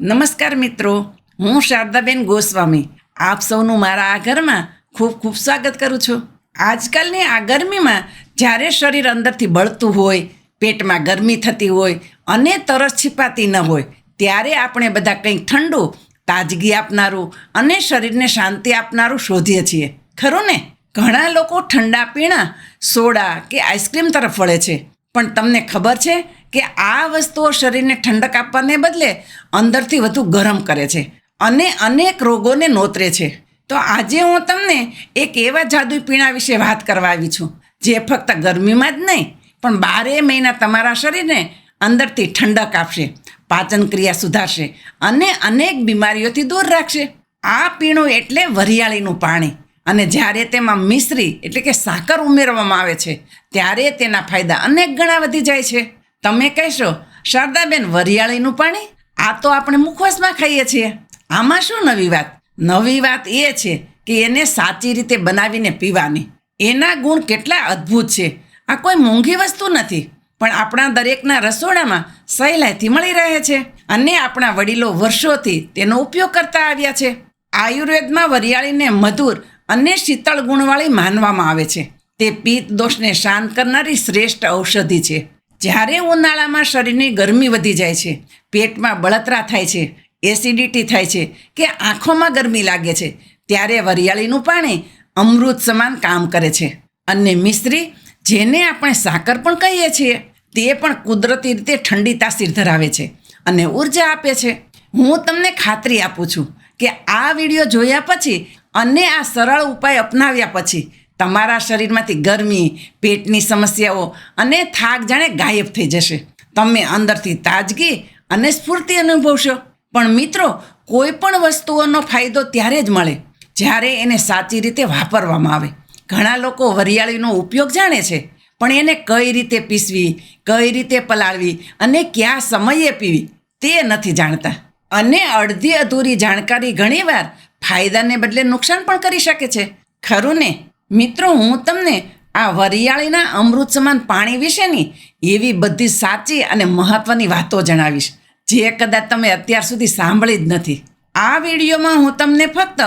નમસ્કાર મિત્રો, હું શારદાબેન ગોસ્વામી. આપ સૌનું મારા આ ઘરમાં ખૂબ ખૂબ સ્વાગત કરું છું. આજકાલની આ ગરમીમાં જ્યારે શરીર અંદરથી બળતું હોય, પેટમાં ગરમી થતી હોય અને તરસ છીપાતી ન હોય, ત્યારે આપણે બધા કંઈક ઠંડુ, તાજગી આપનારું અને શરીરને શાંતિ આપનારું શોધીએ છીએ. ખરું ને? ઘણા લોકો ઠંડા પીણા, સોડા કે આઈસ્ક્રીમ તરફ વળે છે. પણ તમને ખબર છે કે આ વસ્તુઓ શરીરને ઠંડક આપવાને બદલે અંદરથી વધુ ગરમ કરે છે અને અનેક રોગોને નોતરે છે. તો આજે હું તમને એક એવા જાદુ પીણા વિશે વાત કરવા આવી છું, જે ફક્ત ગરમીમાં જ નહીં, પણ બારે મહિના તમારા શરીરને અંદરથી ઠંડક આપશે, પાચન ક્રિયા સુધારશે અને અનેક બીમારીઓથી દૂર રાખશે. આ પીણું એટલે વરિયાળીનું પાણી અને જ્યારે તેમાં મિશ્રી એટલે કે સાકર ઉમેરવામાં આવે છે, ત્યારે તેના ફાયદા અનેક ગણા વધી જાય છે. તમે કહેશો, શારદાબેન વરિયાળીનું પાણી? આ તો આપણે મુખવાસમાં ખાઈએ છીએ. આમાં શું નવી વાત? નવી વાત એ છે કે એને સાચી રીતે બનાવીને પીવાની. એના ગુણ કેટલા અદ્ભુત છે. આ કોઈ મોંઘી વસ્તુ નથી, પણ આપણા દરેકના રસોડામાં સહેલાઈથી મળી રહે છે અને આપણા વડીલો વર્ષોથી તેનો ઉપયોગ કરતા આવ્યા છે. આયુર્વેદમાં વરિયાળીને મધુર અને શીતળ ગુણવાળી માનવામાં આવે છે. તે પિત્ત દોષને શાંત કરનારી શ્રેષ્ઠ ઔષધિ છે. જ્યારે ઉનાળામાં શરીરની ગરમી વધી જાય છે, પેટમાં બળતરા થાય છે, એસિડિટી થાય છે કે આંખોમાં ગરમી લાગે છે, ત્યારે વરિયાળીનું પાણી અમૃત સમાન કામ કરે છે. અને મિશ્રી જેને આપણે સાકર પણ કહીએ છીએ, તે પણ કુદરતી રીતે ઠંડી તાસીર ધરાવે છે અને ઊર્જા આપે છે. હું તમને ખાતરી આપું છું કે આ વીડિયો જોયા પછી અને આ સરળ ઉપાય અપનાવ્યા પછી તમારા શરીરમાંથી ગરમી, પેટની સમસ્યાઓ અને થાક જાણે ગાયબ થઈ જશે. તમે અંદરથી તાજગી અને સ્ફૂર્તિ અનુભવશો. પણ મિત્રો, કોઈ પણ વસ્તુઓનો ફાયદો ત્યારે જ મળે જ્યારે એને સાચી રીતે વાપરવામાં આવે. ઘણા લોકો વરિયાળીનો ઉપયોગ જાણે છે, પણ એને કઈ રીતે પીસવી, કઈ રીતે પલાળવી અને કયા સમયે પીવી તે નથી જાણતા. અને અડધી અધૂરી જાણકારી ઘણીવાર ફાયદાને બદલે નુકસાન પણ કરી શકે છે. ખરું ને? મિત્રો, હું તમને આ વરિયાળીના અમૃત સમાન પાણી વિશેની એવી બધી સાચી અને મહત્વની વાતો જણાવીશ, જે કદાચ તમે અત્યાર સુધી સાંભળી જ નથી. આ વિડીયોમાં હું તમને ફક્ત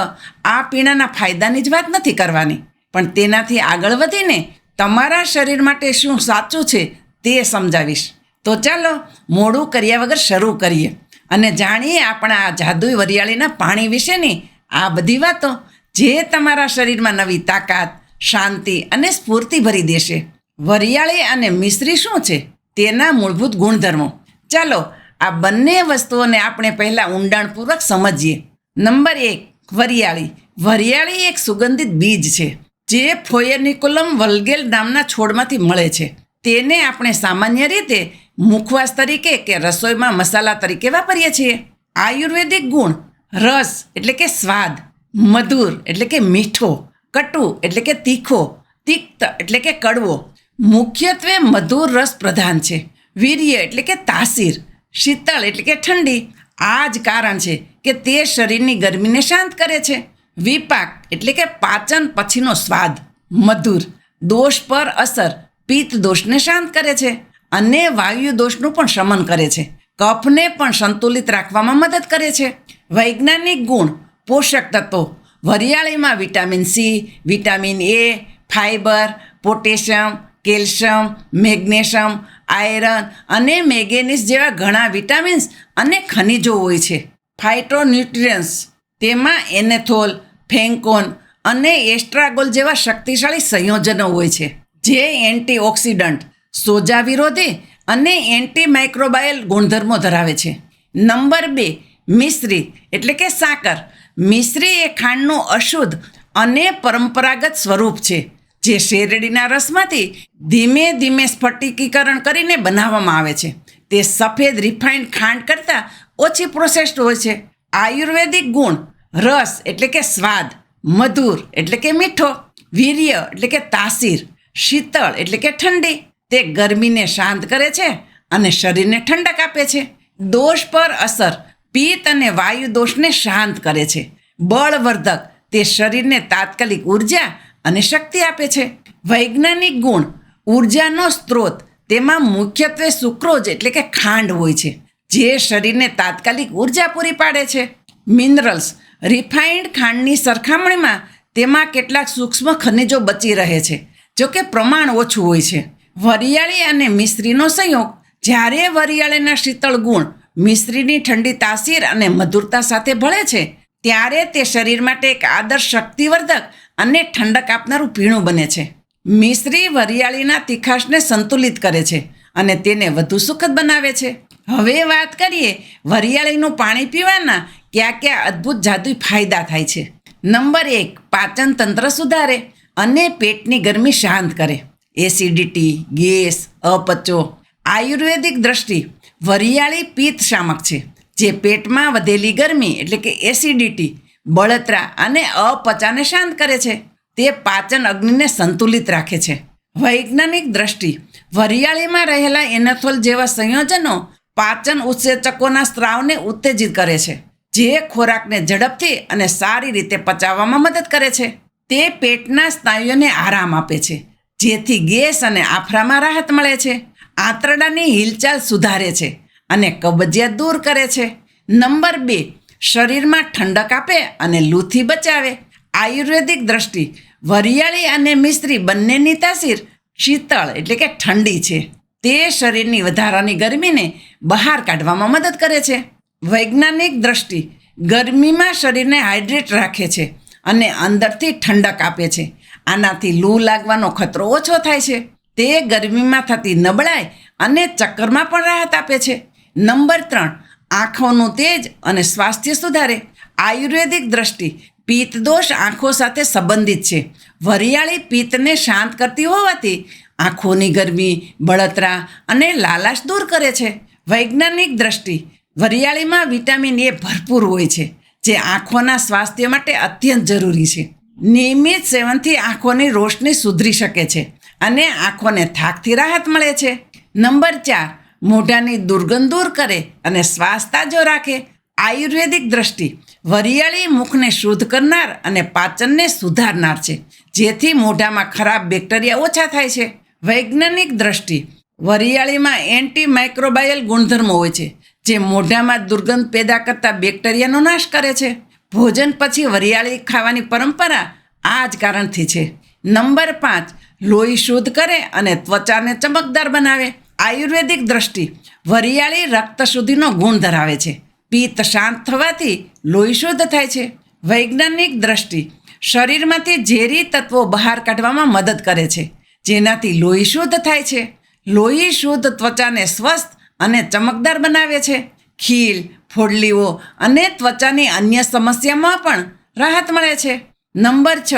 આ પીણાના ફાયદાની જ વાત નથી કરવાની, પણ તેનાથી આગળ વધીને તમારા શરીર માટે શું સાચું છે તે સમજાવીશ. તો ચાલો, મોડું કર્યા વગર શરૂ કરીએ. અને જાણીએ આપણા આ જાદુઈ વરિયાળીના પાણી વિશેની આ બધી વાતો જે તમારા શરીરમાં નવી તાકાત, શાંતિ અને સ્ફૂર્તિ ભરી દેશે. વરિયાળી અને મિશ્રી શું છે? તેના મૂળભૂત ગુણધર્મો. ચાલો, આ બંને વસ્તુઓને આપણે પહેલાં ઊંડાણપૂર્વક સમજીએ. નંબર એક, વરિયાળી. વરિયાળી એક સુગંધિત બીજ છે, જે ફોયનિકુલમ વલ્ગેલ નામના છોડમાંથી મળે છે. તેને આપણે સામાન્ય રીતે મુખવાસ તરીકે કે રસોઈમાં મસાલા તરીકે વાપરીએ છીએ. આયુર્વેદિક ગુણ, રસ એટલે કે સ્વાદ. મધુર, એટલે કે મીઠો, કટુ, એટલે કે તીખો, તિક્ત, એટલે કે કડવો. મુખ્યત્વે મધુર રસ પ્રધાન છે. વીર્ય, એટલે કે તાસીર. શીતળ, એટલે કે ઠંડી. આ જ કારણ છે કે તે શરીરની ગરમીને શાંત કરે છે. વિપાક, એટલે કે પાચન પછીનો સ્વાદ. મધુર, દોષ પર અસર. પિત્ત દોષને શાંત કરે છે. અને વાયુ દોષનું પણ શમન કરે છે. કફને પણ સંતુલિત રાખવામાં મદદ કરે છે. વૈજ્ઞાનિક ગુણ પોષક તત્વો. વરિયાળીમાં vitamin C, vitamin A fibre potassium, calcium, magnesium, iron અને મેંગેનીઝ જેવા ઘણા વિટામિન્સ અને ખનિજો હોય છે. ફાઇટ્રોન્યુટ્રિયન્સ તેમાં એનેથોલ ફેન્કોન અને એસ્ટ્રાગોલ જેવા શક્તિશાળી સંયોજનો હોય છે, જે એન્ટીઓક્સિડન્ટ, સોજા વિરોધી અને એન્ટીમાઇક્રોબાયલ ગુણધર્મો ધરાવે છે. નંબર બે, મિશ્રિત એટલે કે સાકર મિશ્રી એ ખાંડનું અશુદ્ધ અને પરંપરાગત સ્વરૂપ છે, જે શેરડીના રસમાંથી ધીમે ધીમે સ્ફટિકીકરણ કરીને બનાવવામાં આવે છે. તે સફેદ રિફાઇન્ડ ખાંડ કરતાં ઓછી પ્રોસેસ્ડ હોય છે. આયુર્વેદિક ગુણ, રસ એટલે કે સ્વાદ, મધુર એટલે કે મીઠો, વીર્ય એટલે કે તાસીર, શીતળ એટલે કે ઠંડી, તે ગરમીને શાંત કરે છે અને શરીરને ઠંડક આપે છે. દોષ પર અસર પિત્ત અને વાયુ દોષને શાંત કરે છે. બળવર્ધક, તે શરીરને તાત્કાલિક ઊર્જા અને શક્તિ આપે છે. વૈજ્ઞાનિક ગુણ, ઉર્જાનો સ્ત્રોત, તેમાં મુખ્યત્વે સુક્રોજ એટલે કે ખાંડ હોય છે, જે શરીરને તાત્કાલિક ઊર્જા પૂરી પાડે છે. મિનરલ્સ, રિફાઇન્ડ ખાંડની સરખામણીમાં તેમાં કેટલાક સૂક્ષ્મ ખનિજો બચી રહે છે જો કે પ્રમાણ ઓછું હોય છે. વરિયાળી અને મિશ્રીનો સંયોગ, જ્યારે વરિયાળીના શીતળ ગુણ મિશ્રીની ઠંડી તાસીર અને મધુરતા સાથે ભળે છે, ત્યારે તે શરીર માટે એક આદર્શ શક્તિવર્ધક અને ઠંડક આપનારું પીણું બને છે. મિશ્રી વરિયાળીના તીખાશને સંતુલિત કરે છે અને તેને વધુ સુખદ બનાવે છે. હવે વાત કરીએ વરિયાળીનું પાણી પીવાના કયા કયા અદ્ભુત જાદુઈ ફાયદા થાય છે. નંબર એક, પાચન તંત્ર સુધારે અને પેટની ગરમી શાંત કરે. એસિડિટી, ગેસ, અપચો, આયુર્વેદિક દ્રષ્ટિ વરિયાળી પિત્ત શામક છે, જે પેટમાં વધેલી ગરમી એટલે કે એસિડિટી, બળતરા અને અપચાને શાંત કરે છે. તે પાચન અગ્નિને સંતુલિત રાખે છે. વૈજ્ઞાનિક દ્રષ્ટિ, વરિયાળીમાં રહેલા એનેથોલ જેવા સંયોજનો પાચન ઉત્સેચકોના સ્ત્રાવને ઉત્તેજિત કરે છે, જે ખોરાકને ઝડપથી અને સારી રીતે પચાવવામાં મદદ કરે છે. તે પેટના સ્નાયુઓને આરામ આપે છે, જેથી ગેસ અને આફરામાં રાહત મળે છે. આંતરડાની હિલચાલ સુધારે છે અને કબજિયાત દૂર કરે છે. નંબર બે, શરીરમાં ઠંડક આપે અને લૂથી બચાવે. આયુર્વેદિક દ્રષ્ટિ, વરિયાળી અને મિશ્રી બંનેની તાસીર શીતળ એટલે કે ઠંડી છે. તે શરીરની વધારાની ગરમીને બહાર કાઢવામાં મદદ કરે છે. વૈજ્ઞાનિક દ્રષ્ટિ, ગરમીમાં શરીરને હાઇડ્રેટ રાખે છે અને અંદરથી ઠંડક આપે છે. આનાથી લૂ લાગવાનો ખતરો ઓછો થાય છે. તે ગરમીમાં થતી નબળાઈ અને ચક્કરમાં પણ રાહત આપે છે. નંબર ત્રણ, આંખોનું તેજ અને સ્વાસ્થ્ય સુધારે. આયુર્વેદિક દ્રષ્ટિ પિત્ત દોષ આંખો સાથે સંબંધિત છે. વરિયાળી પિત્તને શાંત કરતી હોવાથી આંખોની ગરમી, બળતરા અને લાલાશ દૂર કરે છે. વૈજ્ઞાનિક દ્રષ્ટિ વરિયાળીમાં વિટામિન એ ભરપૂર હોય છે, જે આંખોના સ્વાસ્થ્ય માટે અત્યંત જરૂરી છે. નિયમિત સેવનથી આંખોની રોશની સુધરી શકે છે. અને આંખોને થાકથી રાહત મળે છે. નંબર ચાર, મોઢાની દુર્ગંધ દૂર કરે અને શ્વાસ તાજો રાખે. આયુર્વેદિક દ્રષ્ટિ, વરિયાળી મુખને શુદ્ધ કરનાર અને પાચનને સુધારનાર છે, જેથી મોઢામાં ખરાબ બેક્ટેરિયા ઓછા થાય છે. વૈજ્ઞાનિક દ્રષ્ટિ, વરિયાળીમાં એન્ટી માઇક્રોબાયલ ગુણધર્મો હોય છે, જે મોઢામાં દુર્ગંધ પેદા કરતા બેક્ટેરિયાનો નાશ કરે છે. ભોજન પછી વરિયાળી ખાવાની પરંપરા આ જ કારણથી છે. નંબર પાંચ લોહી શુદ્ધ કરે અને ત્વચાને ચમકદાર બનાવે. આયુર્વેદિક દ્રષ્ટિ, વરિયાળી રક્ત શુદ્ધિનો ગુણ ધરાવે છે. પિત્ત શાંત થવાથી લોહી શુદ્ધ થાય છે. વૈજ્ઞાનિક દ્રષ્ટિ, શરીરમાંથી ઝેરી તત્વો બહાર કાઢવામાં મદદ કરે છે, જેનાથી લોહી શુદ્ધ થાય છે. લોહી શુદ્ધ ત્વચાને સ્વસ્થ અને ચમકદાર બનાવે છે. ખીલ, ફોડલીઓ અને ત્વચાની અન્ય સમસ્યામાં પણ રાહત મળે છે. નંબર છ,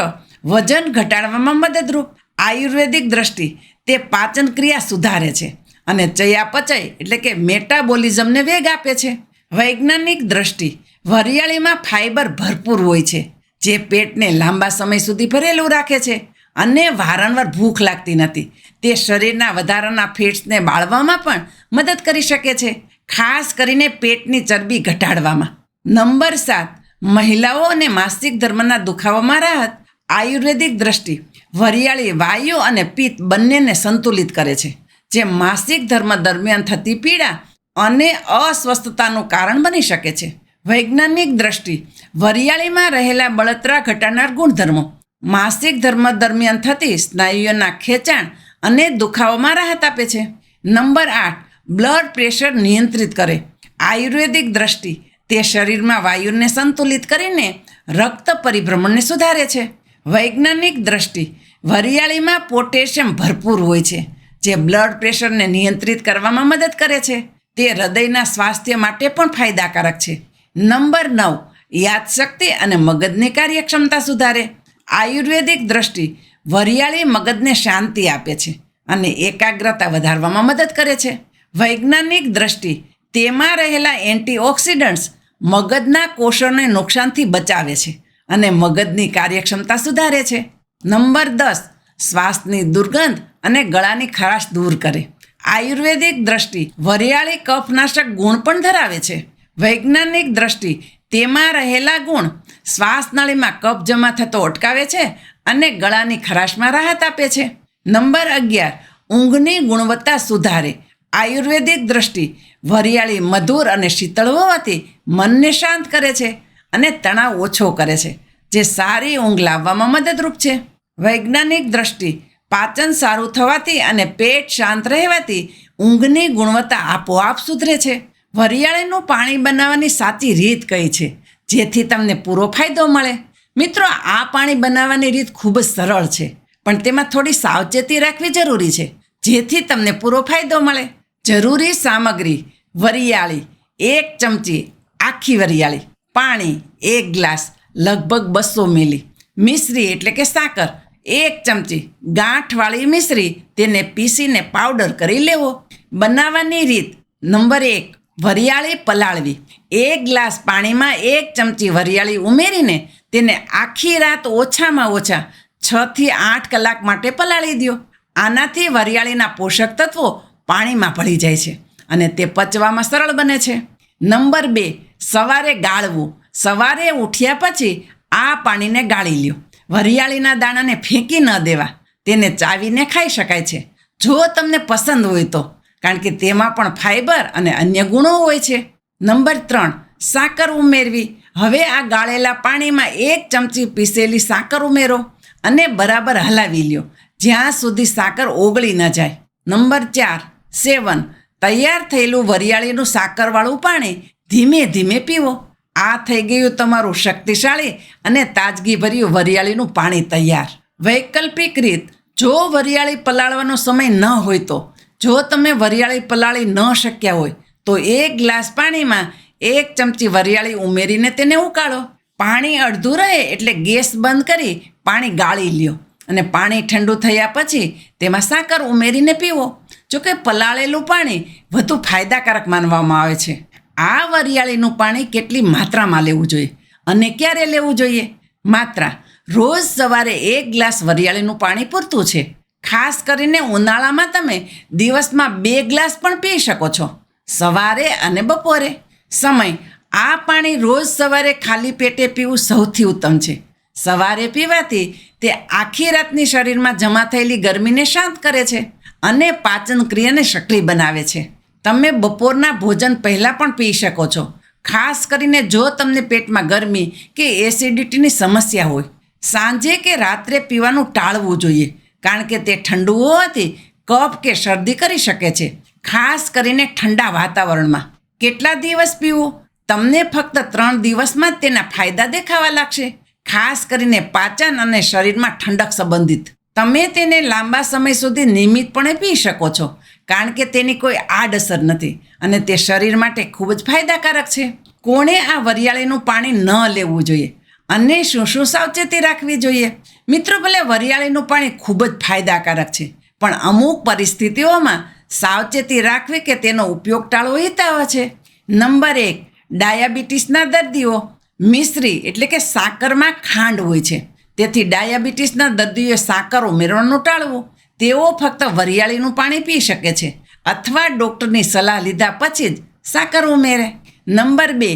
વજન ઘટાડવામાં મદદરૂપ. આયુર્વેદિક દ્રષ્ટિ તે પાચન ક્રિયા સુધારે છે અને ચયાપચય એટલે કે મેટાબોલિઝમને વેગ આપે છે. વૈજ્ઞાનિક દ્રષ્ટિ વરિયાળીમાં ફાઇબર ભરપૂર હોય છે, જે પેટને લાંબા સમય સુધી ભરેલું રાખે છે અને વારંવાર ભૂખ લાગતી નથી. તે શરીરના વધારાના ફેટ્સને બાળવામાં પણ મદદ કરી શકે છે, ખાસ કરીને પેટની ચરબી ઘટાડવામાં. નંબર સાત, મહિલાઓ અને માસિક ધર્મના દુખાવામાં રાહત. આયુર્વેદિક દ્રષ્ટિ વરિયાળી વાયુ અને પિત્ત બંનેને સંતુલિત કરે છે. જે માસિક ધર્મ દરમિયાન થતી પીડા અને અસ્વસ્થતાનું કારણ બની શકે છે. વૈજ્ઞાનિક દ્રષ્ટિ, વરિયાળીમાં રહેલા બળતરા ઘટાડનાર ગુણધર્મો. માસિક ધર્મ દરમિયાન થતી સ્નાયુઓના ખેંચાણ અને દુખાવામાં રાહત આપે છે. નંબર આઠ, બ્લડ પ્રેશર નિયંત્રિત કરે. આયુર્વેદિક દ્રષ્ટિ, તે શરીરમાં વાયુને સંતુલિત કરીને રક્ત પરિભ્રમણને સુધારે છે. વૈજ્ઞાનિક દ્રષ્ટિ. વરિયાળીમાં પોટેશિયમ ભરપૂર હોય છે, જે બ્લડ પ્રેશરને નિયંત્રિત કરવામાં મદદ કરે છે. તે હૃદયના સ્વાસ્થ્ય માટે પણ ફાયદાકારક છે. નંબર નવ, યાદશક્તિ અને મગજની કાર્યક્ષમતા સુધારે. આયુર્વેદિક દ્રષ્ટિ વરિયાળી મગજને શાંતિ આપે છે અને એકાગ્રતા વધારવામાં મદદ કરે છે. વૈજ્ઞાનિક દ્રષ્ટિ તેમાં રહેલા એન્ટીઓક્સિડન્ટ્સ મગજના કોષોને નુકસાનથી બચાવે છે. અને મગજની કાર્યક્ષમતા સુધારે છે. નંબર દસ, શ્વાસની દુર્ગંધ અને ગળાની ખરાશ દૂર કરે. આયુર્વેદિક દ્રષ્ટિ વરિયાળી કફનાશક ગુણ પણ ધરાવે છે. વૈજ્ઞાનિક દ્રષ્ટિ તેમાં રહેલા ગુણ શ્વાસનળીમાં કફ જમા થતો અટકાવે છે અને ગળાની ખરાશમાં રાહત આપે છે. નંબર અગિયાર, ઊંઘની ગુણવત્તા સુધારે. આયુર્વેદિક દ્રષ્ટિ વરિયાળી મધુર અને શીતળ હોવાથી મનને શાંત કરે છે. અને તણાવ ઓછો કરે છે, જે સારી ઊંઘ લાવવામાં મદદરૂપ છે. વૈજ્ઞાનિક દ્રષ્ટિ, પાચન સારું થવાથી અને પેટ શાંત રહેવાથી ઊંઘની ગુણવત્તા આપોઆપ સુધરે છે. વરિયાળીનું પાણી બનાવવાની સાચી રીત કઈ છે? જેથી તમને પૂરો ફાયદો મળે. મિત્રો, આ પાણી બનાવવાની રીત ખૂબ સરળ છે, પણ તેમાં થોડી સાવચેતી રાખવી જરૂરી છે, જેથી તમને પૂરો ફાયદો મળે. જરૂરી સામગ્રી, વરિયાળી, એક ચમચી આખી વરિયાળી. પાણી એક ગ્લાસ લગભગ બસો મિલી. મિશ્રી એટલે કે સાકર. એક ચમચી ગાંઠવાળી મિશ્રી તેને પીસીને પાવડર કરી લેવો. બનાવવાની રીત નંબર એક, વરિયાળી પલાળવી. એક ગ્લાસ પાણીમાં એક ચમચી વરિયાળી ઉમેરીને તેને આખી રાત ઓછામાં ઓછા છથી આઠ કલાક માટે પલાળી દો. આનાથી વરિયાળીના પોષક તત્વો પાણીમાં ભળી જાય છે અને તે પચવામાં સરળ બને છે. નંબર બે સવારે ગાળવું. સવારે ઉઠ્યા પછી આ પાણીને ગાળી લ્યો. વરિયાળીના દાણાને ફેંકી ન દેવા. તેને ચાવીને ખાઈ શકાય છે. જો તમને પસંદ હોય તો. કારણ કે તેમાં પણ ફાઈબર અને અન્ય ગુણો હોય છે. નંબર ત્રણ, સાકર ઉમેરવી. હવે આ ગાળેલા પાણીમાં એક ચમચી પીસેલી સાકર ઉમેરો અને બરાબર હલાવી લ્યો. જ્યાં સુધી સાકર ઓગળી ન જાય. નંબર ચાર, સેવન. તૈયાર થયેલું વરિયાળીનું સાકરવાળું પાણી ધીમે ધીમે પીવો. આ થઈ ગયું તમારું શક્તિશાળી અને તાજગીભર્યું વરિયાળીનું પાણી તૈયાર. વૈકલ્પિક રીત, જો વરિયાળી પલાળવાનો સમય ન હોય તો, જો તમે વરિયાળી પલાળી ન શક્યા હોય, તો એક ગ્લાસ પાણીમાં એક ચમચી વરિયાળી ઉમેરીને તેને ઉકાળો. પાણી અડધું રહે એટલે ગેસ બંધ કરી પાણી ગાળી લ્યો અને પાણી ઠંડુ થયા પછી તેમાં સાકર ઉમેરીને પીવો. જોકે પલાળેલું પાણી વધુ ફાયદાકારક માનવામાં આવે છે. આ વરિયાળીનું પાણી કેટલી માત્રામાં લેવું જોઈએ? અને ક્યારે લેવું જોઈએ? માત્રા, રોજ સવારે એક ગ્લાસ વરિયાળીનું પાણી પૂરતું છે. ખાસ કરીને ઉનાળામાં તમે દિવસમાં બે ગ્લાસ પણ પી શકો છો. સવારે અને બપોરે. સમય, આ પાણી રોજ સવારે ખાલી પેટે પીવું સૌથી ઉત્તમ છે. સવારે પીવાથી તે આખી રાતની શરીરમાં જમા થયેલી ગરમીને શાંત કરે છે અને પાચન ક્રિયાને સક્રિય બનાવે છે. તમે બપોરના ભોજન પહેલાં પણ પી શકો છો. ખાસ કરીને જો તમને પેટમાં ગરમી કે એસિડિટીની સમસ્યા હોય. સાંજે કે રાત્રે પીવાનું ટાળવું જોઈએ. કારણ કે તે ઠંડુ હોવાથી કફ કે શરદી કરી શકે છે. ખાસ કરીને ઠંડા વાતાવરણમાં. કેટલા દિવસ પીવું? તમને ફક્ત ત્રણ દિવસમાં જ તેના ફાયદા દેખાવા લાગશે. ખાસ કરીને પાચન અને શરીરમાં ઠંડક સંબંધિત. તમે તેને લાંબા સમય સુધી નિયમિતપણે પી શકો છો. કારણ કે તેની કોઈ આડઅસર નથી અને તે શરીર માટે ખૂબ જ ફાયદાકારક છે. કોણે આ વરિયાળીનું પાણી ન લેવું જોઈએ અને શું શું સાવચેતી રાખવી જોઈએ? મિત્રો, ભલે વરિયાળીનું પાણી ખૂબ જ ફાયદાકારક છે, પણ અમુક પરિસ્થિતિઓમાં સાવચેતી રાખવી કે તેનો ઉપયોગ ટાળવો હિતાવ છે. નંબર એક, ડાયાબિટીસના દર્દીઓ મિશ્રી એટલે કે સાકરમાં ખાંડ હોય છે. તેથી ડાયાબિટીસના દર્દીઓએ સાકર ઉમેરવાનું ટાળવું. તેઓ ફક્ત વરિયાળીનું પાણી પી શકે છે અથવા ડૉક્ટરની સલાહ લીધા પછી જ સાકર ઉમેરે. નંબર બે,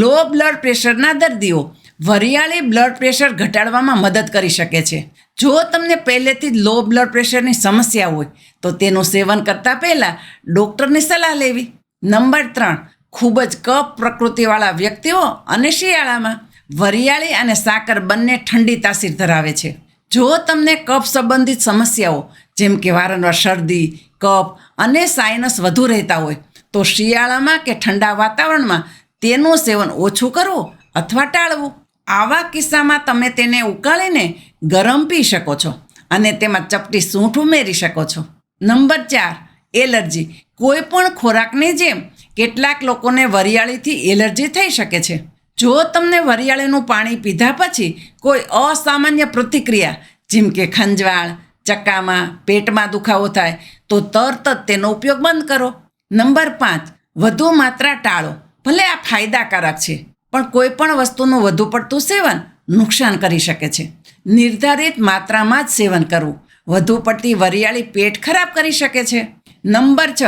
લો બ્લડ પ્રેશરના દર્દીઓ વરિયાળી બ્લડ પ્રેશર ઘટાડવામાં મદદ કરી શકે છે. જો તમને પહેલેથી જ લો બ્લડ પ્રેશરની સમસ્યા હોય, તો તેનું સેવન કરતાં પહેલાં ડૉક્ટરની સલાહ લેવી. નંબર ત્રણ, ખૂબ જ કફ પ્રકૃતિવાળા વ્યક્તિઓ અને શિયાળામાં વરિયાળી અને સાકર બંને ઠંડી તાસીર ધરાવે છે. જો તમને કફ સંબંધિત સમસ્યાઓ, જેમ કે વારંવાર શરદી, કફ અને સાઇનસ વધુ રહેતા હોય, તો શિયાળામાં કે ઠંડા વાતાવરણમાં તેનું સેવન ઓછું કરવું અથવા ટાળવું. આવા કિસ્સામાં તમે તેને ઉકાળીને ગરમ પી શકો છો અને તેમાં ચપટી સૂંઠ ઉમેરી શકો છો. નંબર ચાર, એલર્જી. કોઈ પણ ખોરાકની જેમ કેટલાક લોકોને વરિયાળીથી એલર્જી થઈ શકે છે. જો તમને વરિયાળીનું પાણી પીધા પછી કોઈ અસામાન્ય પ્રતિક્રિયા, જેમ કે ખંજવાળ, ચક્કામાં, પેટમાં દુખાવો થાય, તો તરત જ તેનો ઉપયોગ બંધ કરો. નંબર પાંચ, વધુ માત્રા ટાળો. ભલે આ ફાયદાકારક છે, પણ કોઈ પણ વસ્તુનું વધુ પડતું સેવન નુકસાન કરી શકે છે. નિર્ધારિત માત્રામાં જ સેવન કરવું. વધુ પડતી વરિયાળી પેટ ખરાબ કરી શકે છે. નંબર છ,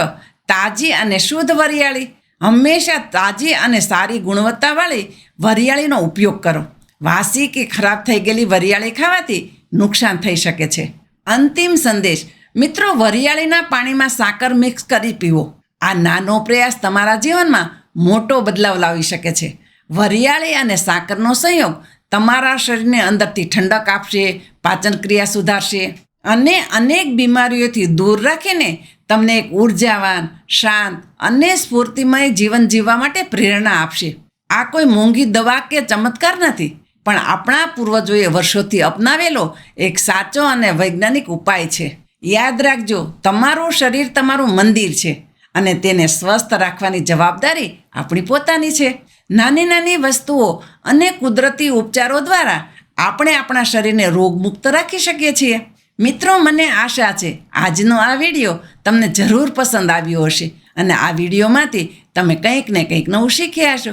તાજી અને શુદ્ધ વરિયાળી. હંમેશા તાજી અને સારી ગુણવત્તાવાળી વરિયાળીનો ઉપયોગ કરો. વાસી કે ખરાબ થઈ ગયેલી વરિયાળી ખાવાથી નુકસાન થઈ શકે છે. અંતિમ સંદેશ, મિત્રો વરિયાળીના પાણીમાં સાકર મિક્સ કરી પીવો. આ નાનો પ્રયાસ તમારા જીવનમાં મોટો બદલાવ લાવી શકે છે. વરિયાળી અને સાકરનો સંયોગ તમારા શરીરને અંદરથી ઠંડક આપશે, પાચન ક્રિયા સુધારશે અને અનેક બીમારીઓથી દૂર રાખીને તમને એક ઉર્જાવાન, શાંત અને સ્ફૂર્તિમય જીવન જીવવા માટે પ્રેરણા આપશે. આ કોઈ મોંઘી દવા કે ચમત્કાર નથી. પણ આપણા પૂર્વજોએ વર્ષોથી અપનાવેલો એક સાચો અને વૈજ્ઞાનિક ઉપાય છે. યાદ રાખજો, તમારું શરીર તમારું મંદિર છે અને તેને સ્વસ્થ રાખવાની જવાબદારી આપણી પોતાની છે. નાની નાની વસ્તુઓ અને કુદરતી ઉપચારો દ્વારા આપણે આપણા શરીરને રોગમુક્ત રાખી શકીએ છીએ. મિત્રો, મને આશા છે, આજનો આ વીડિયો તમને જરૂર પસંદ આવ્યો હશે અને આ વિડીયોમાંથી તમે કંઈક ને કંઈક નવું શીખ્યા હશો.